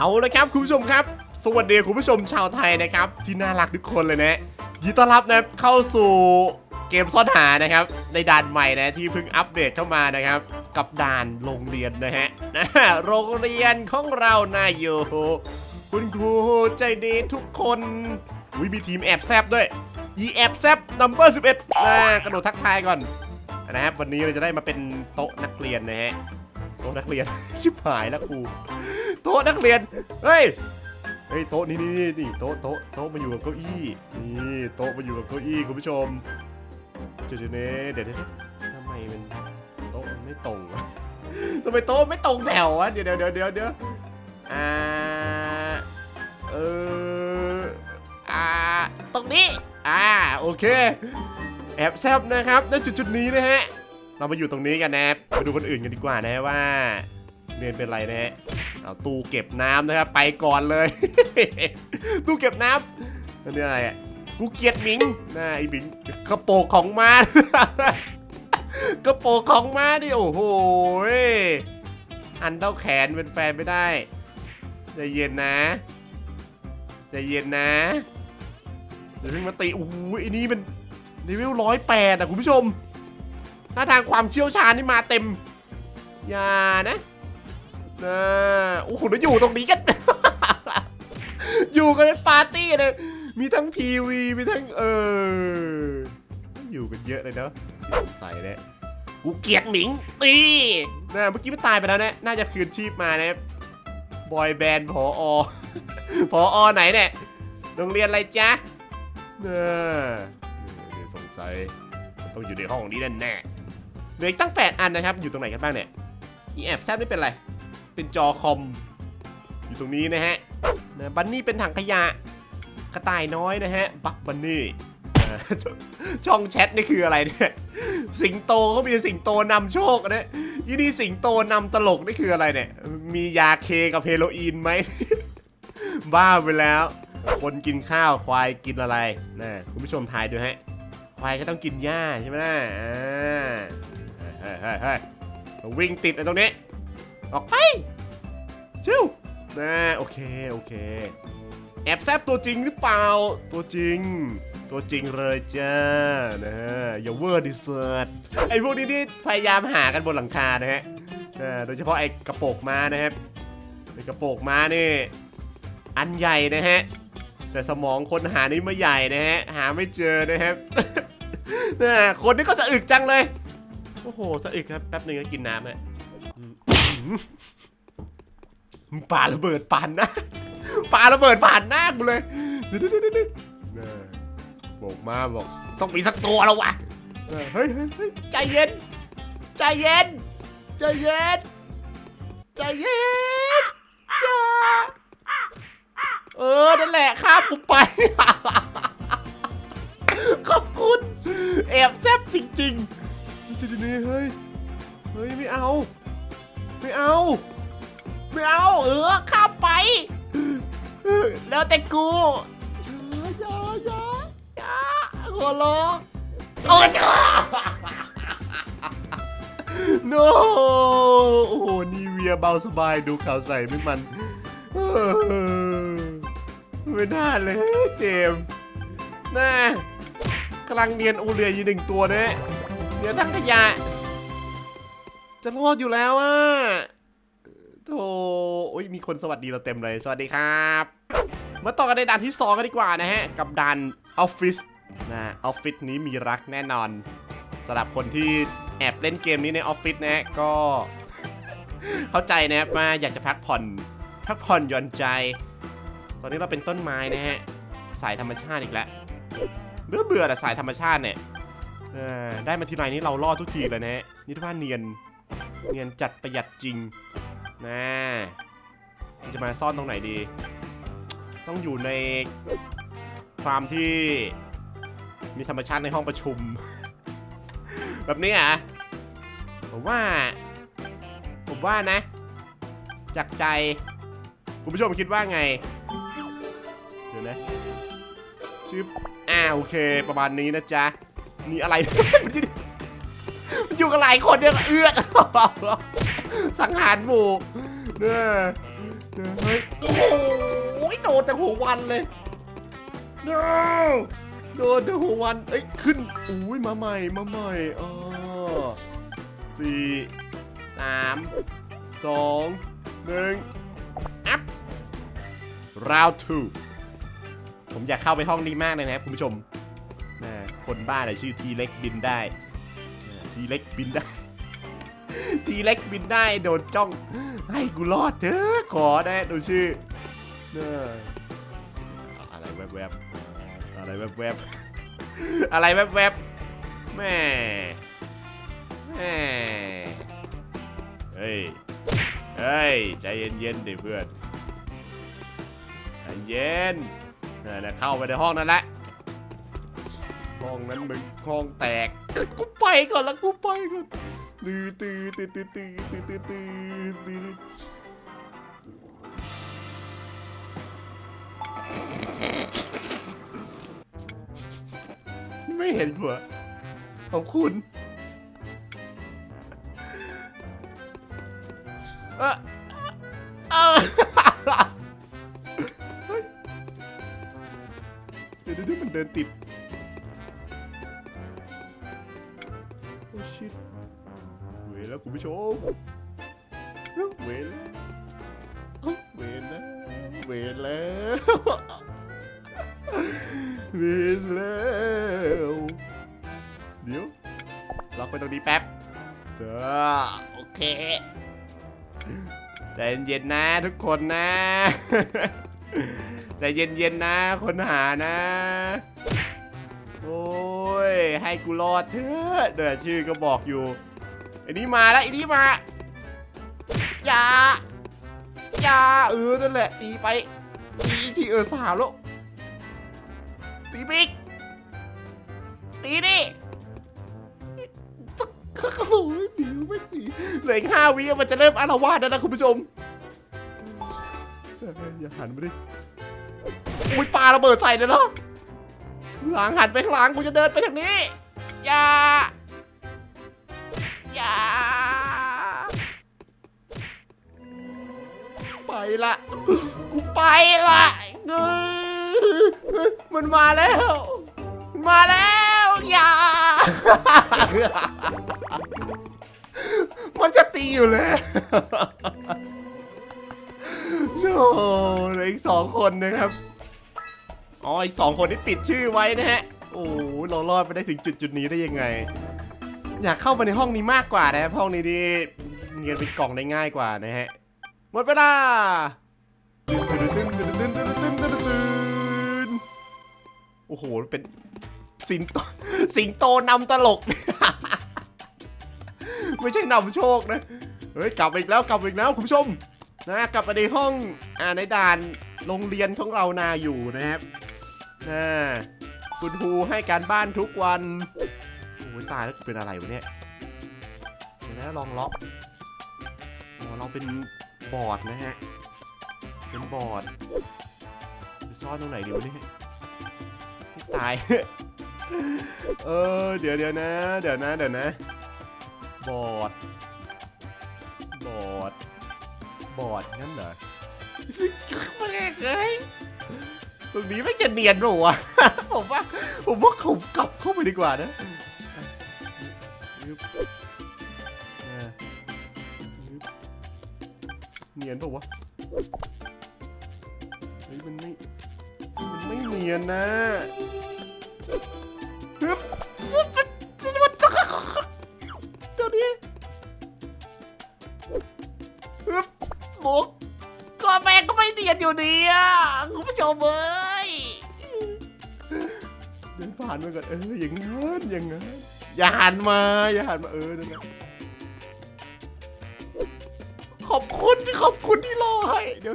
เอาละครับคุณผู้ชมครับ สวัสดีคุณผู้ชมชาวไทยนะครับ ที่น่ารักทุกคนเลยนะยินต้อนรับนะเข้าสู่เกมซ่อนหานะครับ ในด่านใหม่นะที่เพิ่งอัปเดตเข้ามานะครับ กับด่านโรงเรียนนะฮะนะโรงเรียนของเราน่าอยู่คุณครูใจดีทุกคนวิมีทีมแอบแซบด้วยยีแอบแซบนัมเบอร์11นะกระโดดทักทายก่อนนะครับวันนี้เราจะได้มาเป็นโต๊ะนักเรียนนะฮะโต๊ะนักเรียน ชิบหายแล้วครู โต๊ะนักเรียน เฮ้ย เฮ้ยโต๊ะนี่นี่นี่นี่โต๊ะโต๊ะโต๊ะมาอยู่กับเก้าอี้นี่โต๊ะมาอยู่กับเก้าอี้คุณผู้ชมเดี๋ยวเดี๋ยวเดี๋ยวเดี๋ยวทำไมมันโต๊ะมันไม่ตรงวะทำไมโต๊ะไม่ตรงแถววะเดี๋ยวเดี๋ยวเดี๋ยวเดี๋ยวเดี๋ยวอ่าเอออ่าตรงนี้อ่าโอเคแอบแซบนะครับณจุดจุดๆนี้นะฮะเรามาอยู่ตรงนี้กันนะครับไปดูคนอื่นกันดีกว่านะว่าเรียนเป็นไรนะฮะ เอาตู้เก็บน้ำนะครับ ไปก่อนเลย ตู้เก็บน้ำนนี้อะไรอะกูเกียดหมิงน่าไอ้หมิงกระโปรงของมากระโปรงของมาดิโอ้โหอันเท่าแขนเป็นแฟนไม่ได้ใจเย็นนะใจเย็นนะเดี๋ยวเพิ่งมาตีโอ้โหไอ้นี่มันเลเวลร้อยแปดอะคุณผู้ชมถ้าทางความเชี่ยวชาญนี่มาเต็มอย่านะ นะโอ้โหแล้วอยู่ตรงนี้กัน อยู่กันเป็นปาร์ตี้เลย มีทั้งทีวีมีทั้งเออ อยู่กันเยอะเลยเนาะที่สงสัยเนี่ยกูเกลียดหมิงตีนะเมื่อกี้ไม่ตายไปแล้วนะน่าจะคืนชีพมานะบอยแบนด์พออพออไหนเนี่ยโรงเรียนอะไรจ๊ะเน่นี่สงสัยต้องอยู่ในห้องนี้แน่แน่เหลืออีกตั้ง 8 อันนะครับ อยู่ตรงไหนกันบ้างเนี่ยอีแอบแซบไม่เป็นไร เป็นจอคอม อยู่ตรงนี้นะฮะนะบันนี่เป็นถังขยะ กระต่ายน้อยนะฮะ บักบันนี่ช่องแชทนี่คืออะไรเนี่ย สิงโตเขามีสิงโตนำโชคนะยี่นี่สิงโตนำตลกนี่คืออะไรเนี่ย มียาเคกับเฮโรอีนไหม บ้าไปแล้ว คนกินข้าวควายกินอะไรนะคุณผู้ชมทายดูฮะ ควายก็ต้องกินหญ้าใช่ไหมล่ะอ่าเฮ้ยเฮ้ยเฮ้ยวิ่งติดไอ้ตรงนี้ ออกไป ชิวนะโอเค โอเค แอบแซบตัวจริงหรือเปล่า ตัวจริง ตัวจริงเลยจ้า นะฮะ อย่าเวอร์ดิเซิร์ตไอ้พวกนี้นี่พยายามหากันบนหลังคานะฮะอ่าโดยเฉพาะไอ้กระโปงม้านะครับไอ้กระโปงม้านี่ อันใหญ่นะฮะ แต่สมองคนหานี่ไม่ใหญ่นะฮะ หาไม่เจอนะครับน่ะคนนี้ก็สะอึกจังเลย โอ้โห สะอึกครับ แป๊บหนึงก็กินน้ำฮะ มอืมปาระเบิดผ่านหน้าปาระเบิดผ่านหน้ากูเลยเดี๋ยวเลยบอกมาบอก ต้องมีสักตัวแล้ววะเฮ้ยเฮ้ยเฮ้ยใจเย็น ใจเย็น ใจเย็น ใจเย็นจ้าเออ นั่นแหละครับกูไป ขอบคุณ แอบแซบจริงๆจุดนี้เฮ้ย เฮ้ย ไม่เอา ไม่เอา ไม่เอา เออข้ามไป แล้วแต่กูอย่าอย่าอย่าขอร้อโอ้ยจ้าโนโอ้โหนีเวียเบาสบายดูข่าวใส่ไม่มันเออไม่น่าเลยเจมส์น่ากำลังเรียนอูเรียอยู่หนึ่งตัวนะเรียนทั้งขยะ จะรอดอยู่แล้วอะโธ่โอ้ยมีคนสวัสดีเราเต็มเลย สวัสดีครับ มาต่อกันในด่านที่2กันดีกว่านะฮะ กับด่านออฟฟิศนะออฟฟิศนี้มีรักแน่นอนสำหรับคนที่แอบเล่นเกมนี้ในออฟฟิศนะฮะก็ เข้าใจนะครับว่าอยากจะพักผ่อนพักผ่อนหย่อนใจ ตอนนี้เราเป็นต้นไม้นะฮะ สายธรรมชาติอีกแล้วเบื่อเบื่อแต่สายธรรมชาติเนี่ยได้มาทีไรนี้เรารอดทุกทีเลยนะฮะนี่ถ้าว่าเนียน เนียนจัดประหยัดจริงนะจะมาซ่อนตรงไหนดี ต้องอยู่ในความที่มีธรรมชาติในห้องประชุม แบบนี้อะผมว่า ผมว่านะ จากใจ คุณผู้ชมคิดว่าไง เดี๋ยวนะชื่ออ่าโอเค ประมาณนี้นะจ๊ะ นี่อะไร อยู่มันอยู่กับหลายคนเนี่ยเอื้อกสังหารหมู่เนี่ยเนี่ยเฮ้ยโอ้โหนแต่หัววันเลย no โดนแต่หัววันเอ้ยขึ้นอุ้ยมาใหม่มาใหม่อ๋อสี่สามสองหนึ่งอัพ round two ผมอยากเข้าไปห้องนี้มากเลยนะครับคุณผู้ชมนะคนบ้าอะไรชื่อทีเล็กบินได้ ทีเล็กบินได้ ทีเล็กบินได้โดนจ้อง ให้กูรอดเถอะขอได้ดูชื่อเนอะอะไรแวบๆอะไรแวบๆอะไรแวบๆแม่แม่เฮ้ยเฮ้ยใจเย็นๆดิเพื่อนใจเย็นนั่นแหละเข้าไปในห้องนั่นแหละห้องนั้นมึงห้องแตก กูไปก่อนละกูไปก่อนตื้อตื้อตื้อตื้อตื้อตื้อตื้อตื้อตื้อไม่เห็นหัวขอบคุณเออเออเฮ้ยเดี๋ยวเดี๋ยวเดี๋ยวมันเดินติด แล้วเวรแล้วเดี๋ยวล็อกไปตรงนี้แป๊บเด้อโอเคใจเย็นๆนะทุกคนนะใจเย็นๆนะคนหานะ โอ้ยให้กูรอดเถอะเดี๋ยวชื่อก็บอกอยู่อ้นี่มาแล้วอ้นี่มาอย่าอย่าเออนั่นแหละตีไป ที่เออสาวแล้วตีบิ๊กตีดิโอ้ยหนีไม่หนีเหลืออีกห้าวิมันจะเริ่มอารวาสแล้วนะคุณผู้ชม อย่าหันมาดิอุ้ยปาระเบิดใส่เลยเหรอหลังหันไปข้างหลังกูจะเดินไปทางนี้ อย่า อย่า ไปละกูไปละเออมันมาแล้ว มาแล้วอย่า มันจะตีอยู่เลยโน่เหลืออีกสองคนนะครับอ๋ออีกสองคนที่ปิดชื่อไว้นะฮะ โอ้โหเรารอดไปได้ถึงจุดจุดนี้ได้ยังไง อยากเข้าไปในห้องนี้มากกว่านะครับห้องนี้นี่เงียนเป็นกล่องได้ง่ายกว่านะฮะ หมดเวลาโอ้โห เป็นสิงโตสิงโตนำตลก ไม่ใช่นำโชคนะ เฮ้ย กลับอีกแล้วกลับอีกแล้วคุณผู้ชมนะกลับมาในห้องอ่าในด่านโรงเรียนของเรานาอยู่นะครับนะคุณครูให้การบ้านทุกวันโอ้ยตายแล้วเป็นอะไรวะเนี่ยเดี๋ยวนะลองล็อกอ๋อเราเป็น บอร์ดนะฮะ เป็นบอร์ดซ่อนตรงไหนดีวะเนี่ยตาย เออ เดี๋ยวเดี๋ยวนะ เดี๋ยวนะ เดี๋ยวนะ บอร์ด บอร์ด บอดงั้นเหรอแม่เอ้ยตรงนี้ไม่จะเนียนหรอวะผมว่า ผมว่าผมกลับเข้าไปดีกว่านะ เนียนปะวะเฮ้ยมันไม่มันไม่เนียนนะฮึบตัวนี้ฮึบมุกก็แม่ก็ไม่เนียนอยู่ดีอะคุณผู้ชมเอ้ยเดินผ่านมาก่อนเอออย่างงั้นอย่างงั้นอย่าหันมาอย่าหันมาเออนั่นแหละ ขอบคุณที่ขอบคุณที่รอให้เดี๋ยว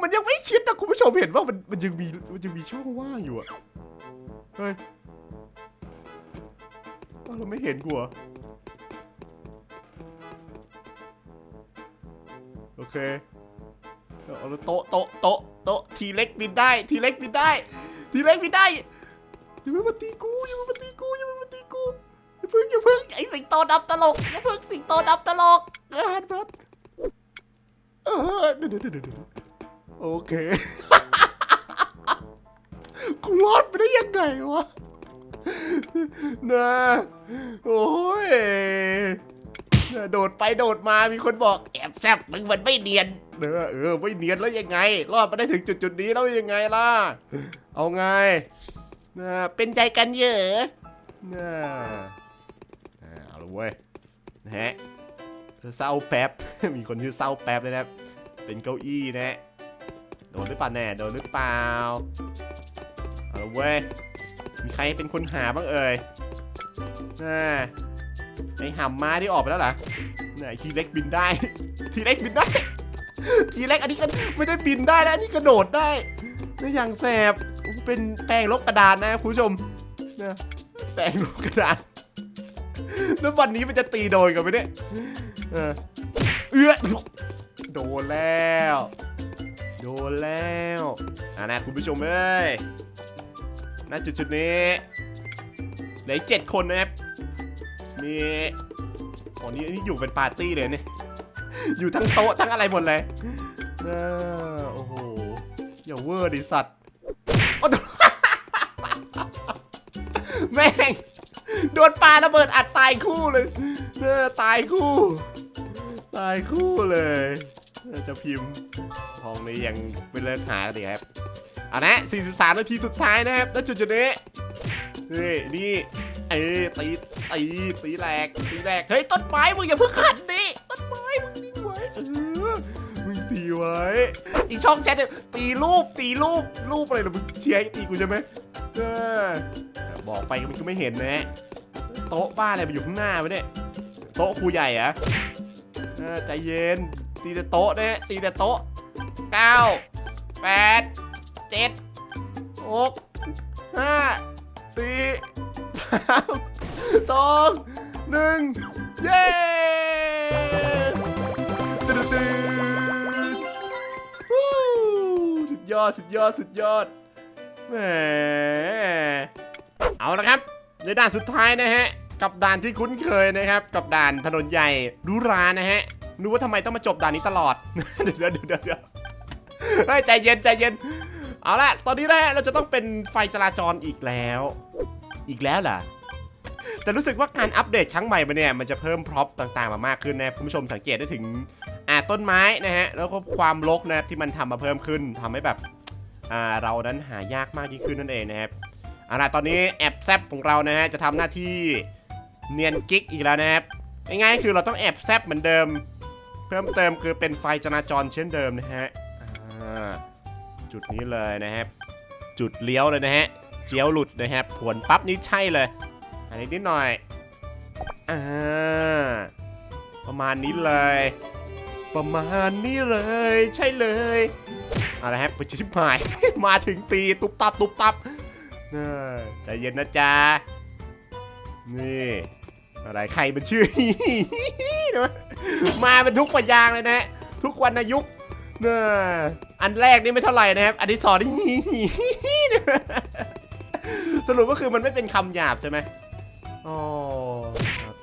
มันยังไม่ชิดนะคุณผู้ชมเห็นว่ามันมันยังมีมันยังมีช่องว่างอยู่อะเฮ้ยเราไม่เห็นกูเหรอโอเคเอาละโต๊ะโต๊ะโต๊ะโต๊ะทีเล็กบินได้ ทีเล็กบินได้ ทีเล็กบินได้อย่ามาตีกูอย่ามาตีกูอย่ามาตีกูอย่าเพิ่งอย่าเพิ่งไอ้สิงโตดำตลกอย่าเพิ่งสิงโตดำตลกเออฮันพัด เออเดี๋ยวเดี๋ยวเดี๋ยวโอเค กูรอดไปได้ยังไงวะนะโอ้ยนะโดดไปโดดมามีคนบอกแอบแซบมึงมันไม่เนียนเออเออไม่เนียนแล้วยังไง รอดมาได้ถึงจุดจุดนี้แล้วยังไงล่ะ เอาไงนะเป็นใจกันเยอะนะอ่าเอาละเว้ยนะฮะ เศร้าแป๊บ มีคนชื่อเศร้าแป๊บเลยนะเป็นเก้าอี้นะโดนหรือเปล่าแน่โดนหรือเปล่าเอาละเว้ยมีใครเป็นคนหาบ้างเอ่ยน่าไอหำม้าที่ออกไปแล้วเหรอน่าทีเล็กบินได้ ทีเล็กบินได้ ทีเล็กอันนี้ก็ไม่ได้บินได้นะอันนี้กระโดดได้นี่อย่างแสบเป็นแปลงลบกระดานนะคุณผู้ชมนะแปลงลบกระดานแล้ววันนี้มันจะตีโดนกันไหมเนี่ย เออเอื้อโดนแล้ว โดนแล้วอ่านะคุณผู้ชมเอ้ยณจุดจุดนี้เหลือเจ็ดคนนะครับมีอ๋อนี่นี่อยู่เป็นปาร์ตี้เลยเนี่ยอยู่ทั้งโต๊ะทั้งอะไรหมดเลยเออโอ้โหอย่าเวอร์ดิสัตว์โอ้แม่งโดนปาระเบิดอัดตายคู่เลยเออตายคู่ ตายคู่เลยเออจะพิมพ์ห้องนี้ยังไม่เลิกหากันดีครับเอานะ43นาทีสุดท้ายนะครับแล้วจุดจุดนี้นี่นี่เอ้ยตีตีตีแหลกตีแหลกเฮ้ยต้นไม้มึงอย่าเพิ่งขัดดิต้นไม้มึงตีไว้เออมึงตีไว้ อีกช่องแชทเนี่ยตีรูปตีรูปรูปอะไรเหรอมึงเชียร์ให้ตีกูใช่ไหมเออบอกไปมันก็ไม่เห็นนะฮะโต๊ะบ้าอะไรมาอยู่ข้างหน้าวะเนี่ยโต๊ะครูใหญ่อะ ออใจเย็น ตีแต่โต๊ะนะตีแต่โต๊ะเก้าแปดเจ็ดหกห้าสี่สามสองหนึ่งเย้ตึ๊ดตึ๊ดวู้สุดยอดสุดยอดสุดยอดแหมเอาละครับในด่านสุดท้ายนะฮะ กับด่านที่คุ้นเคยนะครับ กับด่านถนนใหญ่รู้รานะฮะรู้ว่าทำไมต้องมาจบด่านนี้ตลอด เดี๋ยวเดี๋ยวเดี๋ยวเฮ้ยใจเย็นใจเย็น เอาละตอนนี้นะฮะเราจะต้องเป็นไฟจราจรอีกแล้ว อีกแล้วเหรอแต่รู้สึกว่าการอัปเดตครั้งใหม่มาเนี่ยมันจะเพิ่มพร็อพต่างๆมามากขึ้นนะคุณผู้ชมสังเกตได้ถึงอ่าต้นไม้นะฮะแล้วก็ความรกนะครับที่มันทำมาเพิ่มขึ้นทำให้แบบอ่าเรานั้นหายากมากยิ่งขึ้นนั่นเองนะครับเอาล่ะตอนนี้แอบแซบของเรานะฮะจะทำหน้าที่ เนียนกิ๊กอีกแล้วนะครับง่ายๆคือเราต้องแอบแซบเหมือนเดิม เพิ่มเติมคือเป็นไฟจราจรเช่นเดิมนะฮะจุดนี้เลยนะครับ จุดเลี้ยวเลยนะฮะเจียวหลุดนะครับผวนปั๊บนี่ใช่เลย อันนี้นิดหน่อยอ่าประมาณนี้เลย ประมาณนี้เลย ใช่เลยเอาละครับไปชิบหายมาถึงตีตุบตับตุบตับใจเย็นนะจ๊ะนี่ อะไรใครเป็นชื่อ มาเป็นทุกปะยางเลยนะ ทุกวันนายุกเน่ะอันแรกนี่ไม่เท่าไหร่นะครับ อันที่สองนี่สรุปก็คือมันไม่เป็นคำหยาบใช่ไหมอ๋อ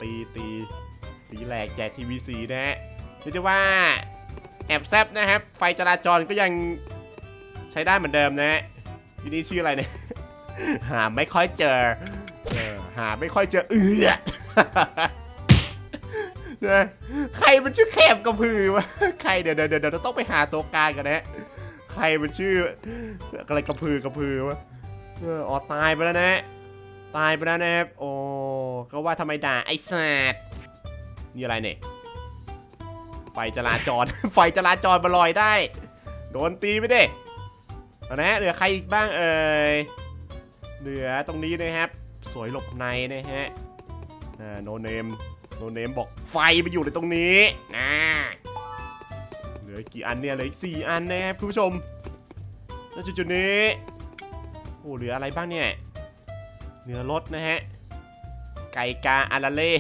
ตีตีตีแหลกแจกทีวีสีนะฮะเรียกได้ว่าแอบแซบนะครับ ไฟจราจรก็ยังใช้ได้เหมือนเดิมนะฮะทีนี้ชื่ออะไรเนี่ย หาไม่ค่อยเจอ หาไม่ค่อยเจอเอือนะใครมันชื่อแคบกระพือวะใครเดี๋ยวเดี๋ยวเดี๋ยวเราต้องไปหาตัวกลางกันนะใครมันชื่ออะไรกระพือกระพือวะอ๋อตายไปแล้วนะ ตายไปแล้วนะครับโอ้ก็ว่าทำไมด่าไอ้สัตว์นี่อะไรเนี่ยไฟจราจรไฟจราจรมาลอยได้ โดนตีไปดิอนะเหลือใครอีกบ้างเอ่ยเหลือตรงนี้นะครับ สวยหลบในนะฮะโนเนมโนเนมบอกไฟไปอยู่ในตรงนี้นะเหลือกี่อันเนี่ยเหลืออีกสี่อันนะครับคุณผู้ชมแล้วจุดๆนี้โอ้เหลืออะไรบ้างเนี่ยเหลือรถนะฮะไก่กาอาราเล่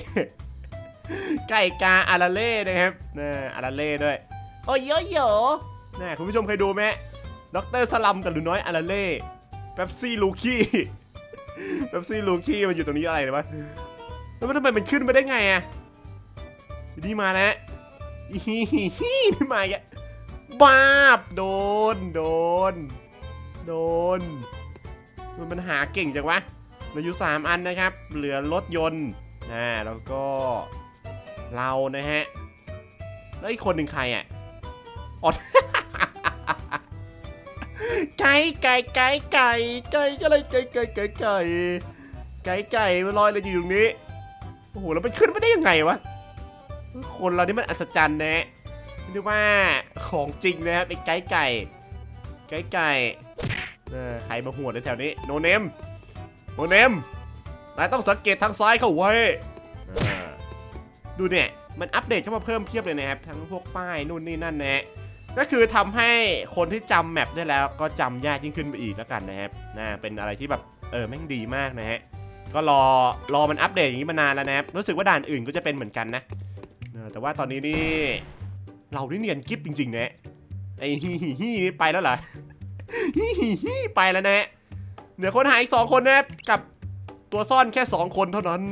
ไก่กาอาราเล่นะครับนะอาราเล่ด้วยโอ้ยโยโย่นะคุณผู้ชมเคยดูไหมด็อกเตอร์สลัมกับหนูน้อยอาราเล่เป๊ปซี่ลูคี้ เป๊ปซี่ลูคี้มันอยู่ตรงนี้อะไรเนี่ยวะแล้วมันทำไมมันขึ้นมาได้ไงอะนี่มาแล้วอีฮีฮีฮีนี่มาอีกอะบาบโดน โดน โดน มันมันหาเก่งจังวะเหลือยู่สามอันนะครับ เหลือรถยนต์นะแล้วก็เรานะฮะ แล้วอีกคนหนึ่งใครอะอ๋อ ไก่ไก่ไก่ไก่ไก่ก็เลยไก่ไก่ไก่ไก่ไก่ไก่มันลอยเลยอยู่ตรงนี้โอ้โหแล้วมันขึ้นไม่ได้ยังไงวะคนเรานี่มันอัศจรรย์นะเรียกว่าของจริงนะครับไอ้ไก่ไก่ไก่ไก่ใครมาหัวในแถวนี้โนเนมโนเนมนายต้องสังเกตทางซ้ายเข้าไว้ดูเนี่ยมันอัปเดตเข้ามาเพิ่มเพียบเลยนะครับทั้งพวกป้ายนู่นนี่นั่นนะ ก็คือทำให้คนที่จำแมปได้แล้วก็จำยากยิ่งขึ้นไปอีกแล้วกันนะครับนะเป็นอะไรที่แบบเออแม่งดีมากนะฮะก็รอรอมันอัปเดตอย่างนี้มานานแล้วนะครับรู้สึกว่าด่านอื่นก็จะเป็นเหมือนกันนะแต่ว่าตอนนี้นี่เรานี่เนียนกิฟจริงๆนะไอ้ฮีฮีฮีนี่ไปแล้วเหรอฮีฮีฮีไปแล้วนะเหลือคนหายอีกสองคนนะครับกับตัวซ่อนแค่สองคนเท่านั้น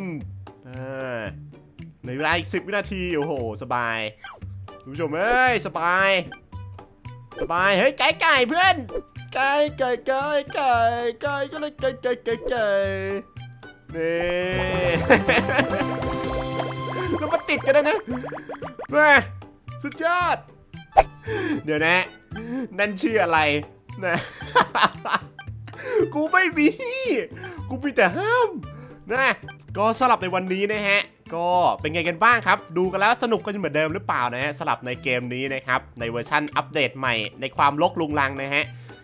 ในเวลาอีกสิบวินาที โอ้โห สบายคุณผู้ชมเอ้ย สบาย สบายเฮ้ยไก่ไก่เพื่อนไก่ไก่ไก่ไก่ไก่ก็เลยไก่ไก่ไก่ไก่นี่แล้วมาติดกันนะนะแม่สุดยอด เดี๋ยวนะ นั่นชื่ออะไรนะกูไม่มี กูมีแต่ห้ามนะก็สลับในวันนี้นะฮะ ก็เป็นไงกันบ้างครับ ดูกันแล้วสนุกกันเหมือนเดิมหรือเปล่านะฮะสลับในเกมนี้นะครับ ในเวอร์ชั่นอัปเดตใหม่ในความลกลุงลังนะฮะ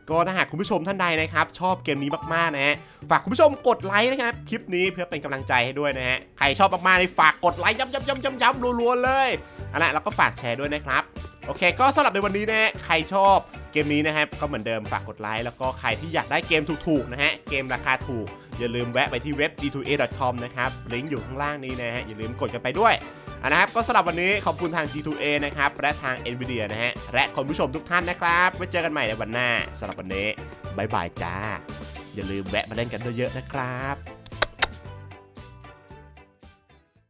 ก็ถ้าหากคุณผู้ชมท่านใดนะครับ ชอบเกมนี้มากๆนะฮะฝากคุณผู้ชมกดไลค์นะครับคลิปนี้เพื่อเป็นกำลังใจให้ด้วยนะฮะใครชอบมากๆในฝากกดไลค์ย้ำย้ำย้ำย้ำย้ำรัวๆเลยเอาละแล้วก็ฝากแชร์ด้วยนะครับโอเค ก็สำหรับในวันนี้นะฮะใครชอบเกมนี้นะครับก็เหมือนเดิมฝากกดไลค์แล้วก็ใครที่อยากได้เกมถูกๆนะฮะเกมราคาถูก อย่าลืมแวะไปที่เว็บ g2a.com นะครับ ลิงก์อยู่ข้างล่างนี้นะฮะ อย่าลืมกดกันไปด้วยนะครับ ก็สำหรับวันนี้ขอบคุณทาง G2A นะครับ และทาง NVIDIA นะฮะ และคุณผู้ชมทุกท่านนะครับ ไว้เจอกันใหม่ในวันหน้าสำหรับวันนี้บายบายจ้า อย่าลืมแวะมาเล่นกันเยอะๆนะครับ